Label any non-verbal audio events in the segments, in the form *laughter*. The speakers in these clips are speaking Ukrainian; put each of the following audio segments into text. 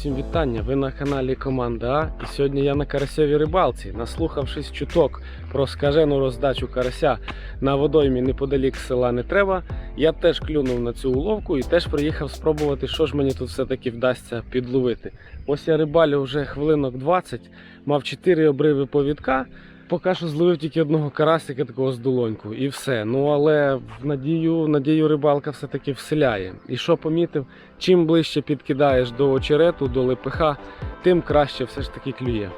Всім вітання! Ви на каналі Команда А. І сьогодні я на карасьовій рибалці. Наслухавшись чуток про скажену роздачу карася на водоймі неподалік села не треба. Я теж клюнув на цю уловку і теж приїхав спробувати, що ж мені тут все-таки вдасться підловити. Ось я рибалю вже хвилинок 20, мав 4 обриви повідка. Поки що зловив тільки одного карасика такого з долоньку і все. Ну але в надію, надію рибалка все-таки вселяє. І що помітив, чим ближче підкидаєш до очерету, до лепеха, тим краще все ж таки клює.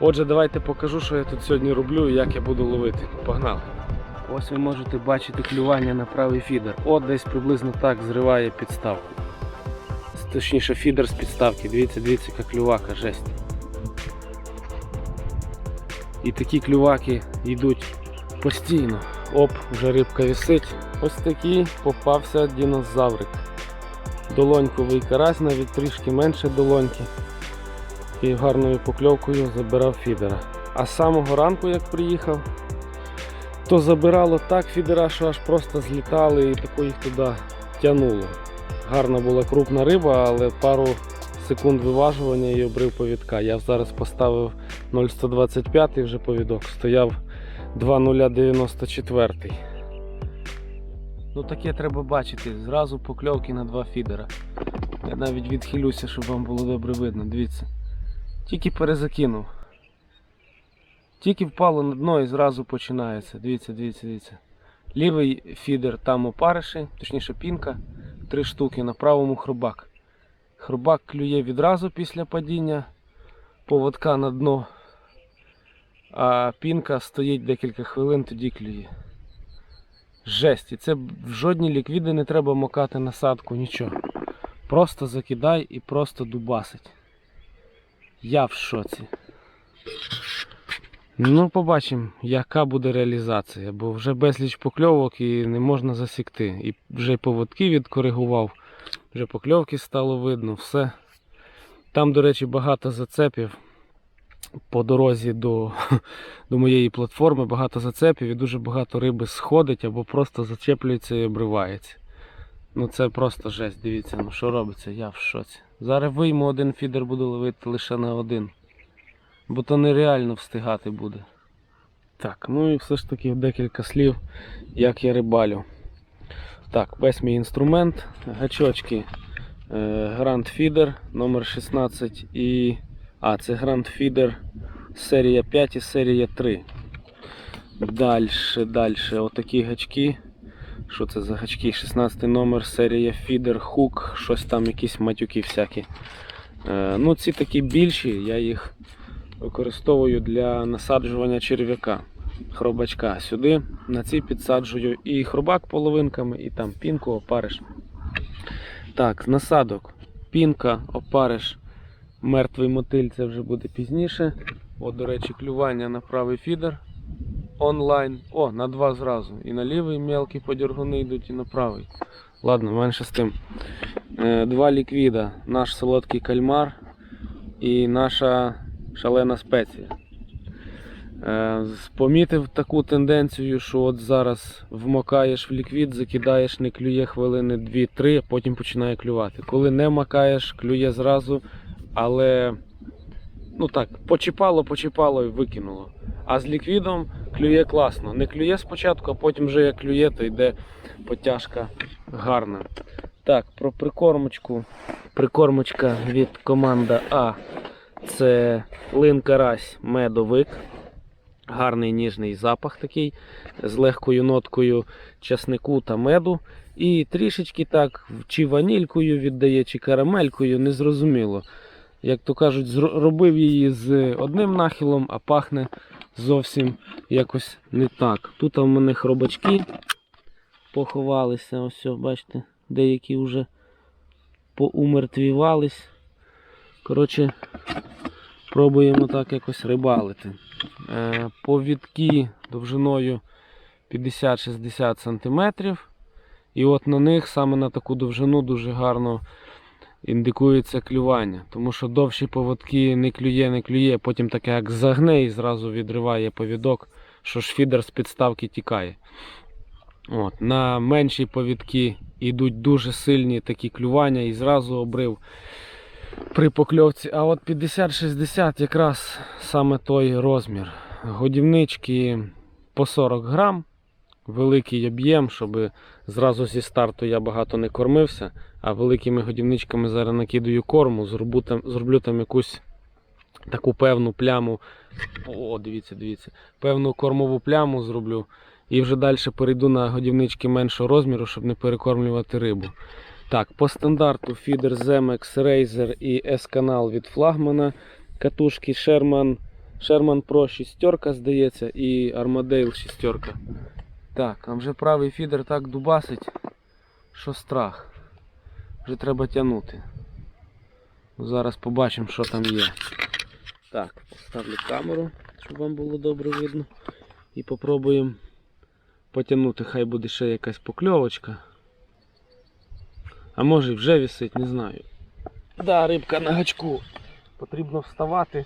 Отже, давайте покажу, що я тут сьогодні роблю і як я буду ловити. Погнали! Ось ви можете бачити клювання на правий фідер. От десь приблизно так зриває підставку. Точніше, фідер з підставки. Дивіться, дивіться, яка клювака, жесть. І такі клюваки йдуть постійно. Оп, вже рибка висить. Ось такий попався динозаврик. Долоньковий карась, навіть трішки менше долоньки. І гарною покльовкою забирав фідера. А з самого ранку, як приїхав, то забирало так фідера, що аж просто злітали і тако їх туди тянуло. Гарна була крупна риба, але пару секунд виважування і обрив повідка. Я зараз поставив 0,125 вже повідок, стояв 2,094. Ну таке треба бачити. Зразу покльовки на два фідера. Я навіть відхилюся, щоб вам було добре видно. Дивіться. Тільки перезакинув. Тільки впало на дно і зразу починається. Дивіться, дивіться, дивіться. Лівий фідер там опариші, точніше пінка, три штуки, на правому хробак. Хробак клює відразу після падіння поводка на дно, а пінка стоїть декілька хвилин, тоді клює. Жесть, і це в жодні ліквіди не треба мокати насадку, нічого. Просто закидай і просто дубасить. Я в шоці. Ну, побачимо, яка буде реалізація, бо вже безліч покльовок і не можна засікти. І вже поводки відкоригував, вже покльовки стало видно, все. Там, до речі, багато зацепів по дорозі до, *laughs* до моєї платформи, багато зацепів і дуже багато риби сходить або просто зачеплюється і обривається. Ну це просто жесть, дивіться, ну що робиться, я в шоці. Зараз вийму один фідер, буду ловити лише на один. Бо то нереально встигати буде. Так, ну і все ж таки декілька слів, як я рибалю. Так, весь мій інструмент, гачочки Grand Feeder номер 16 і. А, це Grand Feeder серія 5 і серія 3. Дальше, дальше, отакі гачки. Що це за гачки? 16 номер, серія Feeder Hook, щось там, якісь матюки всякі. Е, ну, ці такі більші, я їх використовую для насаджування черв'яка. Хробачка сюди. На ці підсаджую і хробак половинками, і там пінку, опариш. Так, з насадок. Пінка, опариш, мертвий мотиль, це вже буде пізніше. От, до речі, клювання на правий фідер. Онлайн. О, на два зразу. І на лівий мелкі подергуни йдуть, і на правий. Ладно, менше з тим. Е, Два ліквіда. Наш солодкий кальмар і наша шалена спеція. Е, Помітив таку тенденцію, що от зараз вмокаєш в ліквід, закидаєш, не клює хвилини 2-3, потім починає клювати. Коли не макаєш, клює зразу, але ну так, почіпало, почіпало і викинуло. А з ліквідом клює класно. Не клює спочатку, а потім вже як клює, то йде потяжка гарна. Так, про прикормочку. Прикормочка від команда А. Це лин карась медовик. Гарний ніжний запах такий з легкою ноткою часнику та меду. І трішечки так, чи ванількою віддає, чи карамелькою, незрозуміло. Як то кажуть, зро- робив її з одним нахилом, а пахне зовсім якось не так. Тут у мене хробачки поховалися, ось, бачите, деякі вже поумертвівались. Коротше, пробуємо так якось рибалити. Е, Повідки довжиною 50-60 см. І от на них саме на таку довжину дуже гарно індикується клювання. Тому що довші поводки не клює, не клює, потім таке як загне і зразу відриває повідок, що ж фідер з підставки тікає. От, на менші повідки йдуть дуже сильні такі клювання і зразу обрив. При покльовці. А от 50-60 якраз саме той розмір. Годівнички по 40 грам, великий об'єм, щоб зразу зі старту я багато не кормився, а великими годівничками зараз накидаю корму, зроблю там, зроблю там якусь таку певну пляму. О, дивіться, дивіться. Певну кормову пляму зроблю. І вже далі перейду на годівнички меншого розміру, щоб не перекормлювати рибу. Так, по стандарту фідер Zemex, Razer і S-канал від флагмана. Катушки Sherman, Sherman Pro 6, здається, і Armadale 6. Так, а вже правий фідер так дубасить, що страх. Вже треба тягнути. Зараз побачимо, що там є. Так, поставлю камеру, щоб вам було добре видно. І попробуємо потягнути, хай буде ще якась покльовочка. А може вже висить, не знаю. Да, рибка на гачку. Потрібно вставати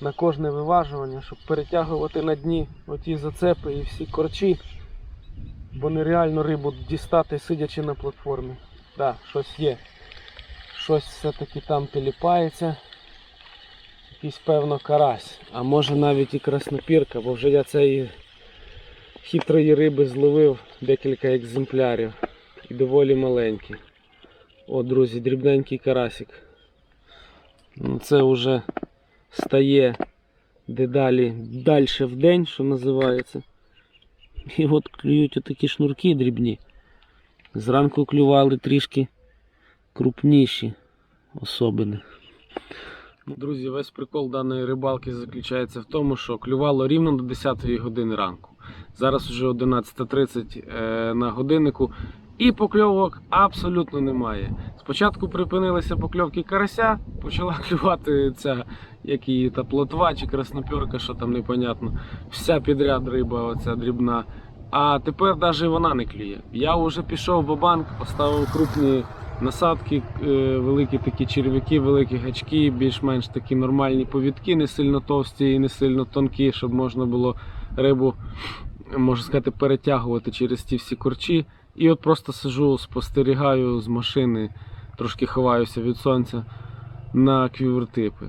на кожне виважування, щоб перетягувати на дні оті зацепи і всі корчі. Бо нереально рибу дістати, сидячи на платформі. Да, щось є. Щось все-таки там теліпається. Якийсь певно карась. А може навіть і краснопірка, бо вже я цієї хитрої риби зловив декілька екземплярів. І доволі маленькі. О, друзі, дрібненький карасик. Ну, Це вже стає дедалі далі в день, що називається. І от клюють отакі шнурки дрібні. Зранку клювали трішки крупніші особини. Ну, Друзі, весь прикол даної рибалки заключається в тому, що клювало рівно до 10 години ранку. Зараз вже 11.30 е, на годиннику. І покльовок абсолютно немає. Спочатку припинилися покльовки карася, почала *laughs* клювати ця як її та плотва чи краснопірка, що там непонятно. Вся підряд риба, оця дрібна. А тепер навіть вона не клює. Я вже пішов в банк, поставив крупні насадки, е, великі такі черв'яки, великі гачки, більш-менш такі нормальні повідки, не сильно товсті і не сильно тонкі, щоб можна було рибу, можна сказати, перетягувати через ті всі корчі. І от просто сижу, спостерігаю з машини, трошки ховаюся від сонця на квівертипи.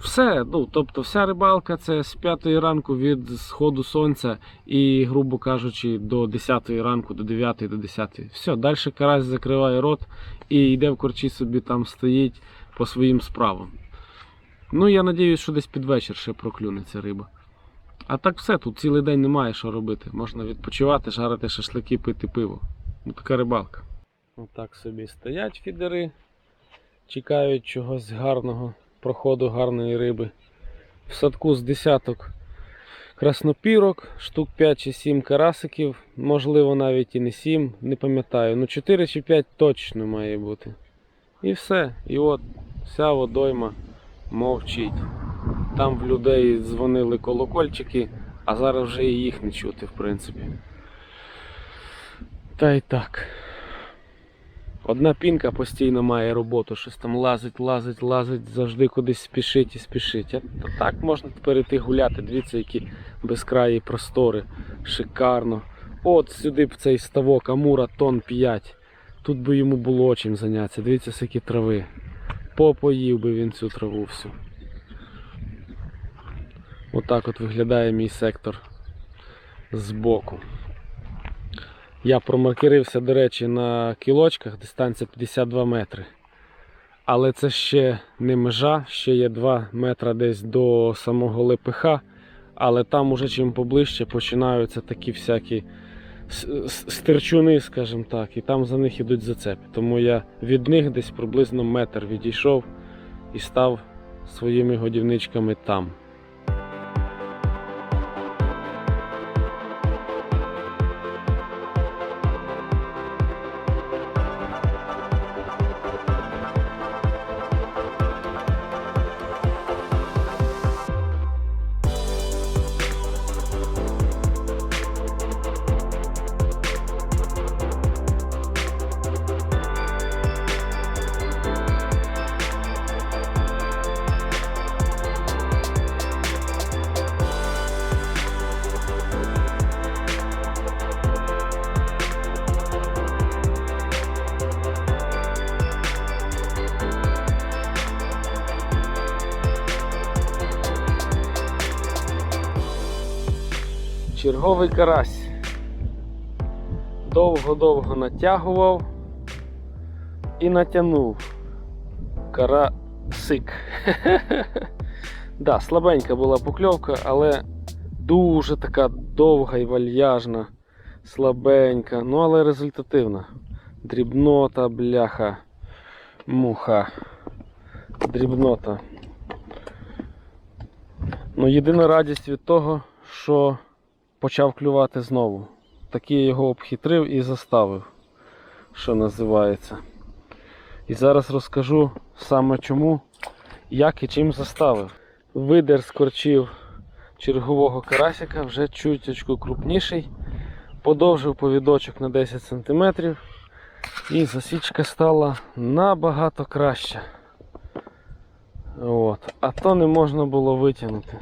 Все, ну, тобто вся рибалка це з 5 ранку від сходу сонця і, грубо кажучи, до 10 ранку, до 9 до 10. Все, далі карась закриває рот і йде в корчі собі там стоїть по своїм справам. Ну, я сподіваюся, що десь під вечір ще проклюнеться риба. А так все, тут цілий день немає що робити. Можна відпочивати, жарити шашлики, пити пиво. Ну така рибалка. Отак собі стоять фідери, чекають чогось гарного, проходу гарної риби. В садку з десяток краснопірок, штук 5 чи 7 карасиків, можливо навіть і не 7, не пам'ятаю. Ну 4 чи 5 точно має бути. І все. І от вся водойма мовчить. Там в людей дзвонили колокольчики, а зараз вже і їх не чути, в принципі. Та й так. Одна пінка постійно має роботу, щось там лазить, лазить, лазить, завжди кудись спішить і спішить. А так можна перейти гуляти. Дивіться, які безкраї простори. Шикарно. От сюди б цей ставок Амура тон 5. Тут би йому було чим зайнятися. Дивіться, скільки трави. Попоїв би він цю траву всю. Отак от виглядає мій сектор збоку. Я промаркерився, до речі, на кілочках, дистанція 52 метри. Але це ще не межа, ще є 2 метри десь до самого ЛПХ, але там уже чим поближче починаються такі всякі с- с- скажімо так, і там за них ідуть зацепи. Тому я від них десь приблизно метр відійшов і став своїми годівничками там. Черговий карась. Довго-довго натягував і натягнув. Карасик. *laughs* да, слабенька була покльовка, але дуже така довга і вальяжна, слабенька, ну але результативна. Дрібнота, бляха, муха. Дрібнота. Ну, єдина радість від того, що почав клювати знову. Таки я його обхитрив і заставив, що називається. І зараз розкажу саме чому, як і чим заставив. Видер з корчів чергового карасика вже чуточку крупніший. Подовжив повідочок на 10 см і засічка стала набагато краща. От. А то не можна було витягнути.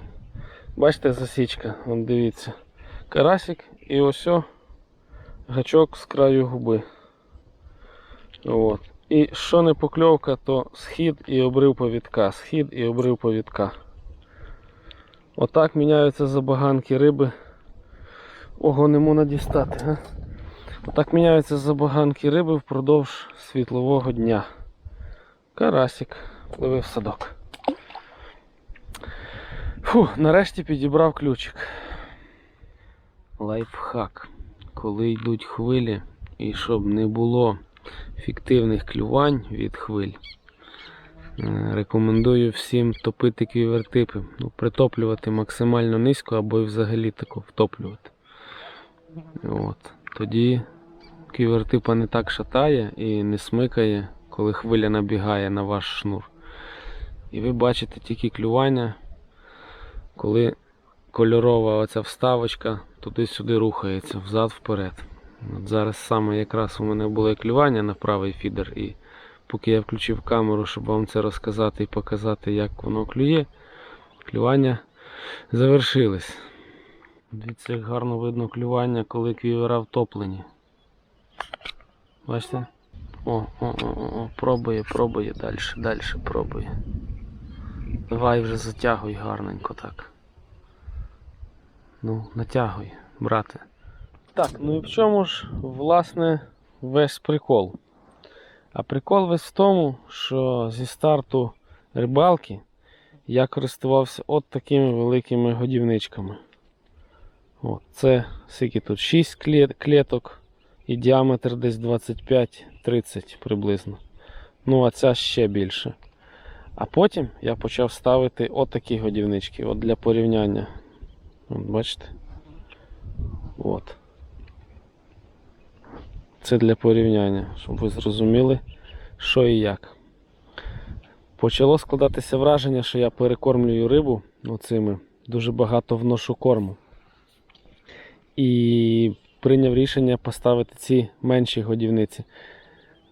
Бачите, засічка, Вон дивіться. Карасик і ось гачок з краю губи. От. І що не покльовка, то схід і обрив повідка, схід і обрив повідка. Отак міняються забаганки риби. Ого, не можна дістати, га? Отак міняються забаганки риби впродовж світлового дня. Карасик пливе в садок. Фу, нарешті підібрав ключик. Лайфхак. Коли йдуть хвилі, і щоб не було фіктивних клювань від хвиль, е, рекомендую всім топити квівертипи. Ну, притоплювати максимально низько або взагалі тако втоплювати. От. Тоді квівертипа не так шатає і не смикає, коли хвиля набігає на ваш шнур. І ви бачите тільки клювання, коли кольорова оця вставочка туди-сюди рухається, взад-вперед. От зараз саме якраз у мене було клювання на правий фідер, і поки я включив камеру, щоб вам це розказати і показати, як воно клює, клювання завершились. Дивіться, як гарно видно клювання, коли квівера втоплені. Бачите? О, о, о, о, пробує, пробує далі, далі пробує. Давай вже затягуй гарненько так. Ну, натягуй, брате. Так, ну і в чому ж, власне, весь прикол? А прикол весь в тому, що зі старту рибалки я користувався от такими великими годівничками. От, це скільки тут 6 клеток і діаметр десь 25-30 приблизно. Ну, а ця ще більше. А потім я почав ставити отакі годівнички от для порівняння. От, бачите? От. Це для порівняння, щоб ви зрозуміли, що і як. Почало складатися враження, що я перекормлюю рибу оцими, дуже багато вношу корму. І прийняв рішення поставити ці менші годівниці.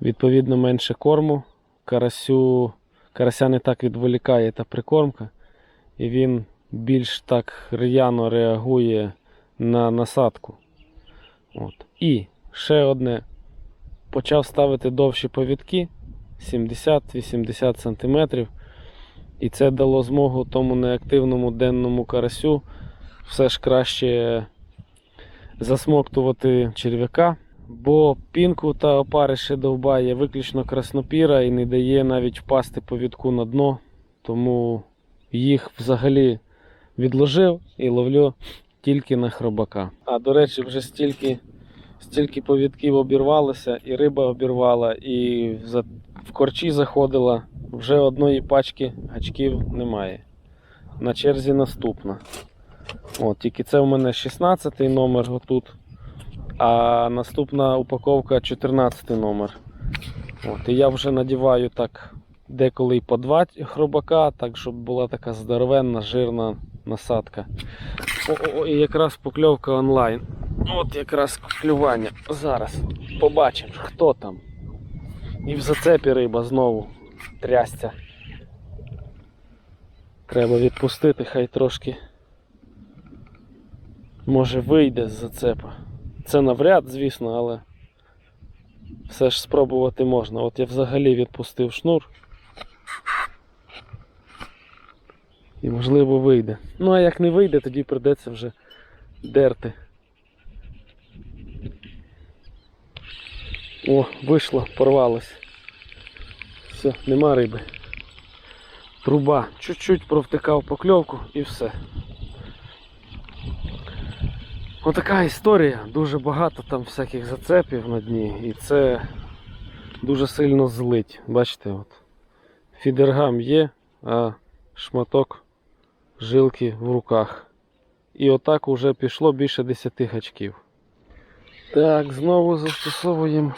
Відповідно, менше корму. Карасю, карася не так відволікає та прикормка, і він більш так р'яно реагує на насадку. От. І ще одне. Почав ставити довші повідки 70-80 см. І це дало змогу тому неактивному денному карасю все ж краще засмоктувати черв'яка, бо пінку та опарище довбає виключно краснопіра і не дає навіть впасти повідку на дно, тому їх взагалі відложив і ловлю тільки на хробака. А до речі, вже стільки, стільки повідків обірвалося, і риба обірвала, і в корчі заходила. Вже одної пачки гачків немає. На черзі наступна. От, тільки це в мене 16 номер отут. А наступна упаковка 14 номер. От, і я вже надіваю так деколи й по два хробака, так щоб була така здоровенна, жирна насадка. О, -о, -о і якраз покльовка онлайн. От якраз клювання. Зараз побачимо, хто там. І в зацепі риба знову трясця. Треба відпустити, хай трошки. Може вийде з зацепа. Це навряд, звісно, але все ж спробувати можна. От я взагалі відпустив шнур. І можливо вийде. Ну а як не вийде, тоді прийдеться вже дерти. О, вийшло, порвалось. Все, нема риби. Труба. Чуть-чуть провтикав покльовку і все. Отака історія. Дуже багато там всяких зацепів на дні. І це дуже сильно злить. Бачите, от. Фідергам є, а шматок жилки в руках. І отак уже пішло більше 10 гачків. Так, знову застосовуємо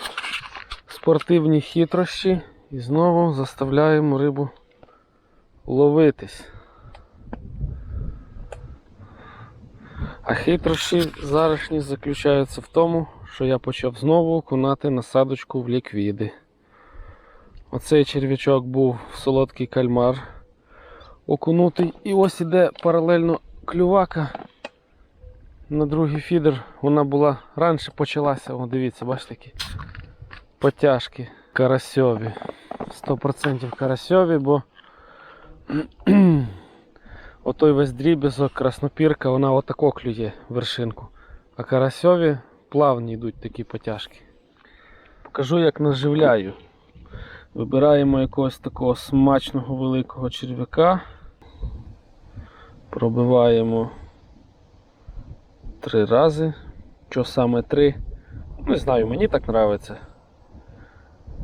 спортивні хитрощі і знову заставляємо рибу ловитись. А хитрощі зарашні заключаються в тому, що я почав знову окунати насадочку в ліквіди. Оцей черв'ячок був в солодкий кальмар окунутий. І ось іде паралельно клювака на другий фідер. Вона була раніше почалася. О, дивіться, бачите які потяжки карасьові. 100% карасьові, бо *clears throat* отой весь дріб'язок, краснопірка, вона отако клює вершинку. А карасьові плавні йдуть такі потяжки. Покажу, як наживляю. Вибираємо якогось такого смачного великого черв'яка. Пробиваємо три рази. Що саме три? Не знаю, мені так подобається.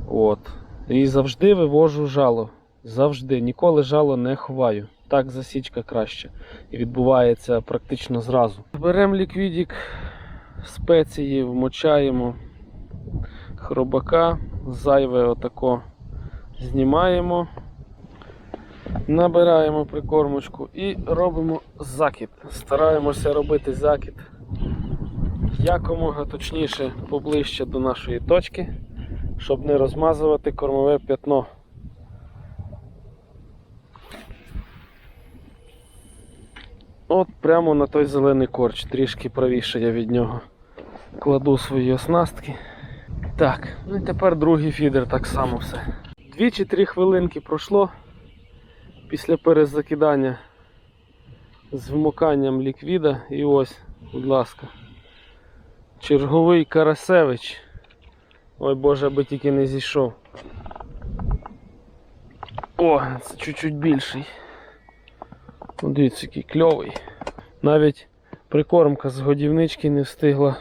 От. І завжди вивожу жало. Завжди. Ніколи жало не ховаю. Так засічка краще. І відбувається практично зразу. Беремо ліквідік, спеції, вмочаємо хробака, зайве отако знімаємо, набираємо прикормочку і робимо закид. Стараємося робити закид якомога точніше поближче до нашої точки, щоб не розмазувати кормове п'ятно. От прямо на той зелений корч, трішки правіше я від нього кладу свої оснастки. Так, ну і тепер другий фідер так само все. Дві чи три хвилинки пройшло після перезакидання з вмоканням ліквіда. І ось, будь ласка, черговий Карасевич. Ой Боже, аби тільки не зійшов. О, це чуть-чуть більший. Ну, Дивіться, який кльовий. Навіть прикормка з годівнички не встигла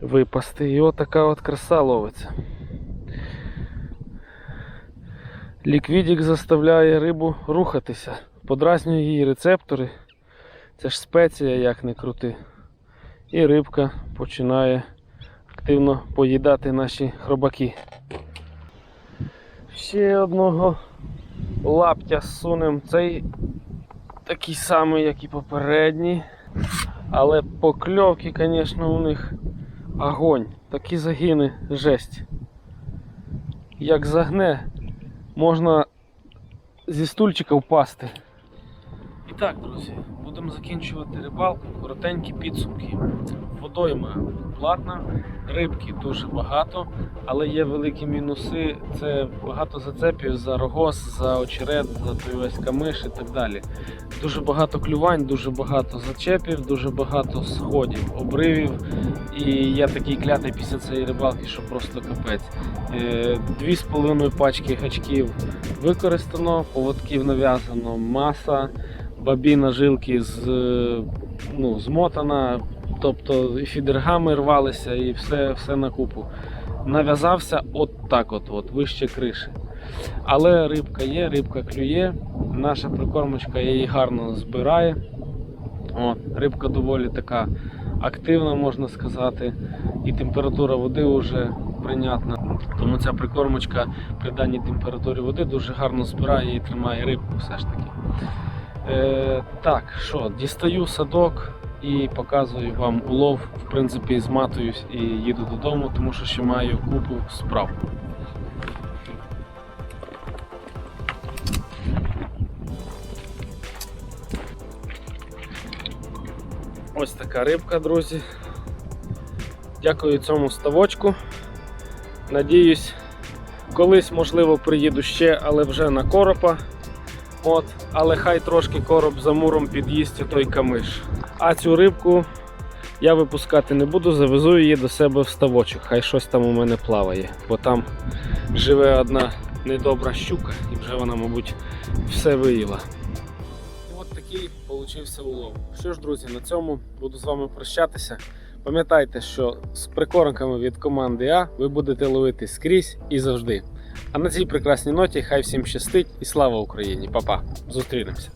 випасти. І отака от краса ловиться. Ліквідік заставляє рибу рухатися, подразнює її рецептори. Це ж спеція, як не крути. І рибка починає активно поїдати наші хробаки. Ще одного лаптя сунем. Цей такий самий, як і попередній. Але покльовки, звісно, у них огонь. Такі загини жесть. Як загне, можна зі стульчика впасти. Так, друзі, будемо закінчувати рибалку. Коротенькі підсумки. Водойма платна, рибки дуже багато, але є великі мінуси. Це багато зацепів за рогоз, за очерет, за той весь камиш і так далі. Дуже багато клювань, дуже багато зачепів, дуже багато сходів, обривів. І я такий клятий після цієї рибалки, що просто капець. Е, Дві з половиною пачки гачків використано, поводків нав'язано, маса, бабіна жилки з, е, ну, змотана, тобто і фідергами рвалися і все, все на купу. Нав'язався от так, от, от, вище криші. Але рибка є, рибка клює, наша прикормочка її гарно збирає. От, рибка доволі така активна, можна сказати, і температура води вже прийнятна. Тому ця прикормочка при даній температурі води дуже гарно збирає і тримає рибку все ж таки. Е, так, що, дістаю садок і показую вам улов. В принципі, зматуюсь і їду додому, тому що ще маю купу справ. Ось така рибка, друзі. Дякую цьому ставочку. Надіюсь, колись, можливо, приїду ще, але вже на коропа. От, але хай трошки короб за муром під'їсть той камиш. А цю рибку я випускати не буду, завезу її до себе в ставочок. Хай щось там у мене плаває, бо там живе одна недобра щука, і вже вона, мабуть, все виїла. От такий получився улов. Що ж, друзі, на цьому буду з вами прощатися. Пам'ятайте, що з прикормками від команди А ви будете ловити скрізь і завжди. А на цій прекрасній ноті хай всім щастить і слава Україні! Па-па! Зустрінемося!